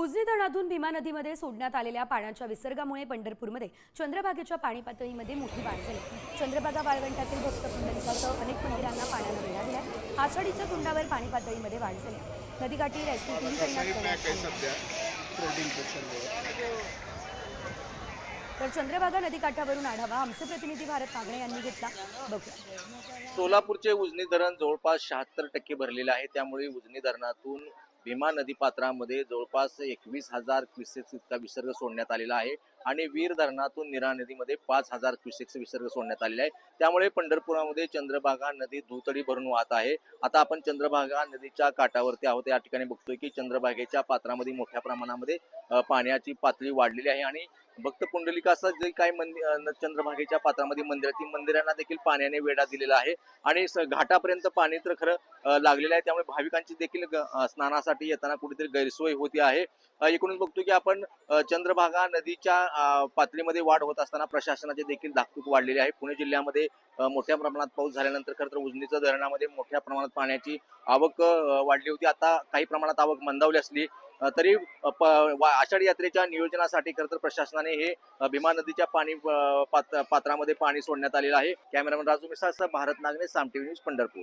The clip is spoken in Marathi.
उजनी धरणातून भीमा नदीमध्ये सोडण्यात आलेल्या पाण्याच्या विसर्गामुळे पंढरपूरमध्ये चंद्रभागेच्या पाणी पातळीमध्ये मोठी वाढ झाली. चंद्रभागा वाळवंटातील भक्त पुंडलिकासह अनेक मंदिरांना पाण्यानं वेढा दिला आषाढीच्या कुंडावर पाणी पातळीमध्ये वाढ झाली. नदीकाठी रेस्क्यू टीम करण्यात आली. तर चंद्रभागा नदीकाठावरून आढावा आमचे प्रतिनिधी भारत नागणे यांनी घेतला. बघूया. सोलापूरचे उजनी धरण जवळपास शहात्तर टक्के भरलेले आहे. त्यामुळे उजनी धरणातून भीमा नदी पात्रामध्ये जवळपास एकवीस हजार क्युसेक्स इतका विसर्ग सोडण्यात आलेला आहे आणि वीर धरणातून निरा नदीमध्ये पाच हजार क्युसेक्स विसर्ग सोडण्यात आलेला आहे त्यामुळे पंढरपुरामध्ये चंद्रभागा नदी धुतडी भरून वाहत आहे. आता आपण चंद्रभागा नदीच्या काठावरती आहोत. या ठिकाणी बघतोय की चंद्रभागेच्या पात्रामध्ये मोठ्या प्रमाणामध्ये पाण्याची पातळी वाढलेली आहे आणि भक्त पुंडलिकाचं जे काही मंदिर चंद्रभागेच्या पात्रामध्ये मंदिर आहे ती मंदिरांना देखील पाण्याने वेढा दिलेला आहे. आणि घाटापर्यंत पाणी तर खरं लागलेलं आहे. त्यामुळे भाविकांची देखील स्नानासाठी येताना कुठेतरी गैरसोय होती आहे. एकूणच बघतो की आपण चंद्रभागा नदीच्या पातळीमध्ये वाढ होत असताना प्रशासनाचे देखील धाकधूक वाढलेली आहे. पुणे जिल्ह्यामध्ये मोठ्या प्रमाणात पाऊस झाल्यानंतर खरं तर उजनीच्या धरणामध्ये मोठ्या प्रमाणात पाण्याची आवक वाढली होती. आता काही प्रमाणात आवक मंदावली असली तरी आषाढी यात्रेच्या नियोजनासाठी खरं तर प्रशासनाने हे भीमा नदीच्या पाणी पात्रामध्ये पाणी सोडण्यात आलेलं आहे. Cameraman Raju Misal Bharat नागने Saam TV news Pandharpur.